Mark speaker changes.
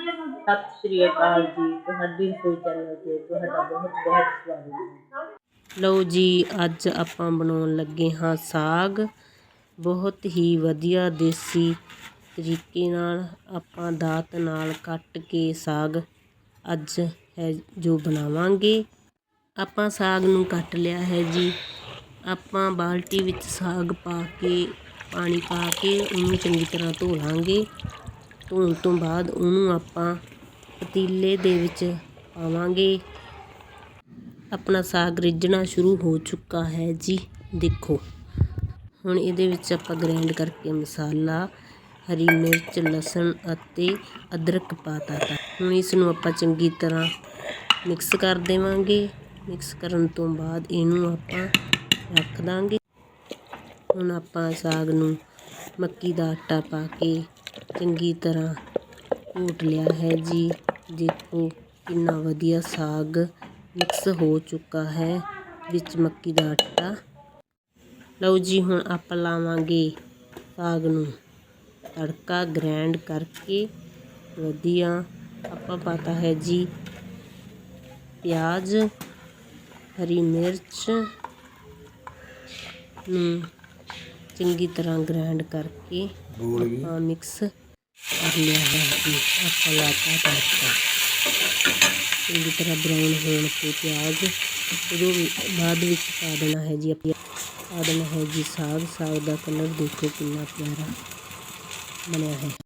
Speaker 1: ਸਤਿ ਸ਼੍ਰੀ ਅਕਾਲ ਜੀ। ਤੁਹਾਡੀ ਰਸੋਈ ਚੈਨਲ ਤੇ ਤੁਹਾਡਾ ਬਹੁਤ ਬਹੁਤ ਸਵਾਗਤ ਹੈ। ਲਓ ਜੀ, ਅੱਜ ਆਪਾਂ ਬਣਾਉਣ ਲੱਗੇ ਹਾਂ ਸਾਗ। ਬਹੁਤ ਹੀ ਵਧੀਆ ਦੇਸੀ ਤਰੀਕੇ ਨਾਲ ਆਪਾਂ ਦਾਤ ਨਾਲ ਕੱਟ ਕੇ ਸਾਗ ਅੱਜ ਹੈ ਜੋ ਬਣਾਵਾਂਗੇ। ਆਪਾਂ ਸਾਗ ਨੂੰ ਕੱਟ ਲਿਆ ਹੈ ਜੀ। ਆਪਾਂ ਬਾਲਟੀ ਵਿੱਚ ਸਾਗ ਪਾ ਕੇ, ਪਾਣੀ ਪਾ ਕੇ ਉਹਨੂੰ ਚੰਗੀ ਤਰ੍ਹਾਂ ਧੋ ਲਾਂਗੇ। ਧੋਣ ਤੋਂ ਬਾਅਦ ਉਹਨੂੰ ਆਪਾਂ ਪਤੀਲੇ ਦੇ ਵਿੱਚ ਪਾਵਾਂਗੇ। ਆਪਣਾ ਸਾਗ ਰਿੱਝਣਾ ਸ਼ੁਰੂ ਹੋ ਚੁੱਕਾ ਹੈ ਜੀ, ਦੇਖੋ। ਹੁਣ ਇਹਦੇ ਵਿੱਚ ਆਪਾਂ ਗ੍ਰਾਈਂਡ ਕਰਕੇ ਮਸਾਲਾ, ਹਰੀ ਮਿਰਚ, ਲਸਣ ਅਤੇ ਅਦਰਕ ਪਾਤਾ ਤਾ ਹੁਣ ਇਸ ਨੂੰ ਆਪਾਂ ਚੰਗੀ ਤਰ੍ਹਾਂ ਮਿਕਸ ਕਰ ਦੇਵਾਂਗੇ। ਮਿਕਸ ਕਰਨ ਤੋਂ ਬਾਅਦ ਇਹਨੂੰ ਆਪਾਂ ਰੱਖ ਦਾਂਗੇ। ਹੁਣ ਆਪਾਂ ਸਾਗ ਨੂੰ ਮੱਕੀ ਦਾ ਆਟਾ ਪਾ ਕੇ ਚੰਗੀ ਤਰ੍ਹਾਂ ਘੋਟ ਲਿਆ ਹੈ ਜੀ। ਦੇਖੋ ਕਿੰਨਾ ਵਧੀਆ ਸਾਗ ਮਿਕਸ ਹੋ ਚੁੱਕਾ ਹੈ ਵਿੱਚ ਮੱਕੀ ਦਾ ਆਟਾ। ਲਓ ਜੀ ਹੁਣ ਆਪਾਂ ਲਾਵਾਂਗੇ ਸਾਗ ਨੂੰ ਤੜਕਾ ਗ੍ਰੈਂਡ ਕਰਕੇ। ਵਧੀਆ ਆਪਾਂ ਪਾਤਾ ਹੈ ਜੀ ਪਿਆਜ਼ ਹਰੀ ਮਿਰਚ ਨੂੰ ਚੰਗੀ ਤਰ੍ਹਾਂ ਗ੍ਰਾਈਂਡ ਕਰਕੇ ਆਪਾਂ ਮਿਕਸ ਕਰ ਲਿਆ ਹੈ ਜੀ ਆਪਾਂ ਲਾਤਾ ਤੜਕਾ ਚੰਗੀ ਤਰ੍ਹਾਂ ਬਰਾਊਨ ਹੋਣ ਤੇ ਪਿਆਜ਼ ਉਦੋਂ ਬਾਅਦ ਵਿੱਚ ਪਾ ਦੇਣਾ ਹੈ ਜੀ ਆਪਾਂ ਪਾ ਦੇਣਾ ਹੈ ਜੀ ਸਾਗ ਸਾਗ ਦਾ ਕਲਰ ਦੇਖੋ ਕਿੰਨਾ ਪਿਆਰਾ ਬਣਿਆ ਹੈ